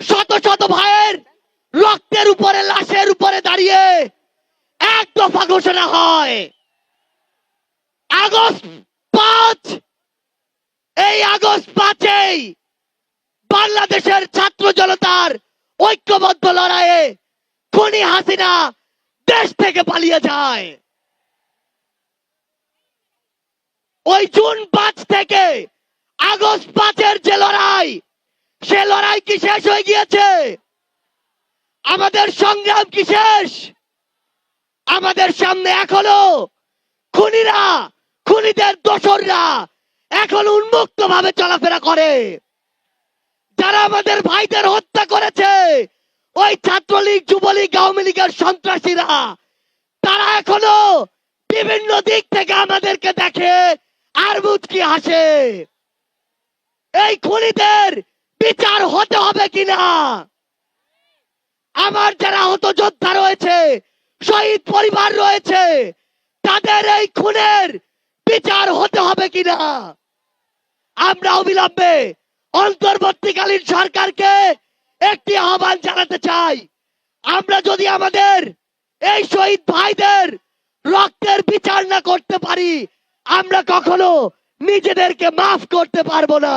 শত শত ভাইয়ের রক্তের উপরে, লাশের উপরে দাঁড়িয়ে এক দফা ঘোষণা হয়। আগস্ট পাঁচ, এই আগস্ট পাঁচেই বাংলাদেশের ছাত্র জনতার ঐক্যবদ্ধ লড়াইয়ে খুনি হাসিনা দেশ থেকে পালিয়ে যায়। ওই জুন পাঁচ থেকে আগস্ট পাঁচের যে লড়াই সে লড়াই কি শেষ হয়ে গিয়েছে? আমাদের সংগ্রাম কি শেষ? আমাদের সামনে এখনও খুনিরা, খুনিদের দোসররা এখন উন্মুক্ত ভাবে চলাফেরা করে। যারা আমাদের ভাইদের হত্যা করেছে, ওই ছাত্রলীগ, যুবলীগ, আওয়ামী লীগের সন্ত্রাসীরা, তারা এখনও বিভিন্ন দিক থেকে আমাদেরকে দেখে আর মুচকি হাসে। এই খুনিদের বিচার হতে হবে কিনা? আমার যারা হত যোদ্ধা রয়েছে, শহীদ পরিবার রয়েছে, তাদের এই খুনের বিচার হতে হবে কিনা? আমরা অবিলম্বে অন্তর্বর্তীকালীন সরকারকে একটি আহ্বান জানাতে চাই। আমরা যদি আমাদের এই শহীদ ভাইদের রক্তের বিচার না করতে পারি, আমরা কখনো নিজেদেরকে মাফ করতে পারব না।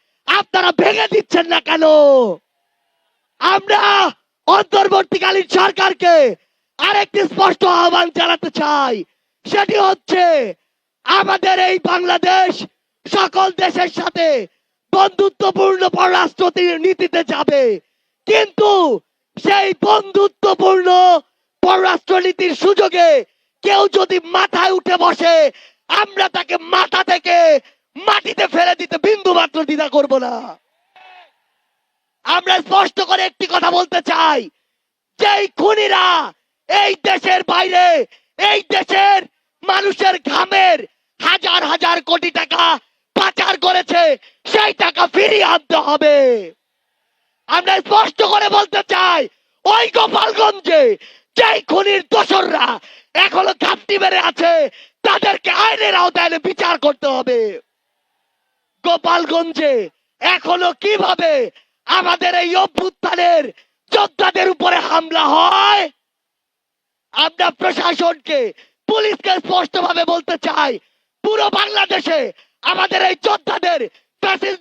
আপনারা ভেঙে দিচ্ছেন না কেন? আমরা অন্তর্বর্তীকালীন সরকারকে আরেকটি স্পষ্ট আহ্বান জানাতে চাই। সেটি হচ্ছে, আমাদের এই বাংলাদেশ সকল দেশের সাথে বন্ধুত্বপূর্ণ পররাষ্ট্র নীতিতে যাবে। কিন্তু সেই বন্ধুত্বপূর্ণ পররাষ্ট্র নীতির সুযোগে কেউ যদি মাথায় উঠে বসে, আমরা তাকে মাথা থেকে মাটিতে ফেলে দিতে বিন্দু মাত্র দ্বিধা করব না। আমরা স্পষ্ট করে একটি কথা বলতে চাই। যেই খুনিরা এই দেশের বাইরে, এই দেশের মানুষের ঘামের হাজার হাজার কোটি টাকা পাচার করেছে, সেই টাকা ফিরিয়ে আনতে হবে। আমরা স্পষ্ট করে বলতে চাই, ওই গোপালগঞ্জে যেই খুনির দোসররা এখনও ঘাপটি মেরে আছে, তাদেরকে আইনের আওতায় বিচার করতে হবে। গোপালগঞ্জে এখনও কীভাবে আমাদের এই অভ্যুত্থানের যোদ্ধাদের উপরে হামলা হয়? আমরা প্রশাসনকে পুলিশকে স্পষ্ট ভাবে বলতে চাই পুরো বাংলাদেশে আমাদের এই যোদ্ধাদের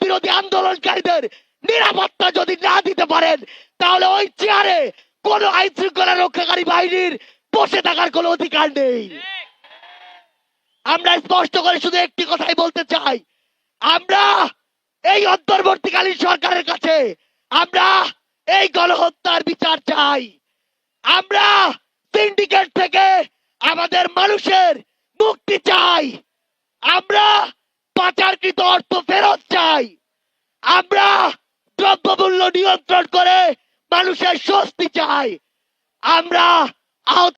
বিরোধী আন্দোলনকারীদের নিরাপত্তা যদি না দিতে পারেন তাহলে ওই চেয়ারে কোন আইন শৃঙ্খলা রক্ষাকারী বাহিনীর বসে থাকার কোনো অধিকার নেই। আমরা স্পষ্ট করে শুধু একটি কথাই বলতে চাই আমরা এই অন্তর্বর্তীকালীন সরকারের কাছে আমরা এই গণহত্যার বিচার চাই। আমরা সিন্ডিকেট থেকে আমাদের মানুষের মুক্তি চাই। আমরা পাচারকৃত অর্থ ফেরত চাই। আমরা দ্রব্যমূল্য নিয়ন্ত্রণ করে মানুষের স্বস্তি চাই। আমরা আহত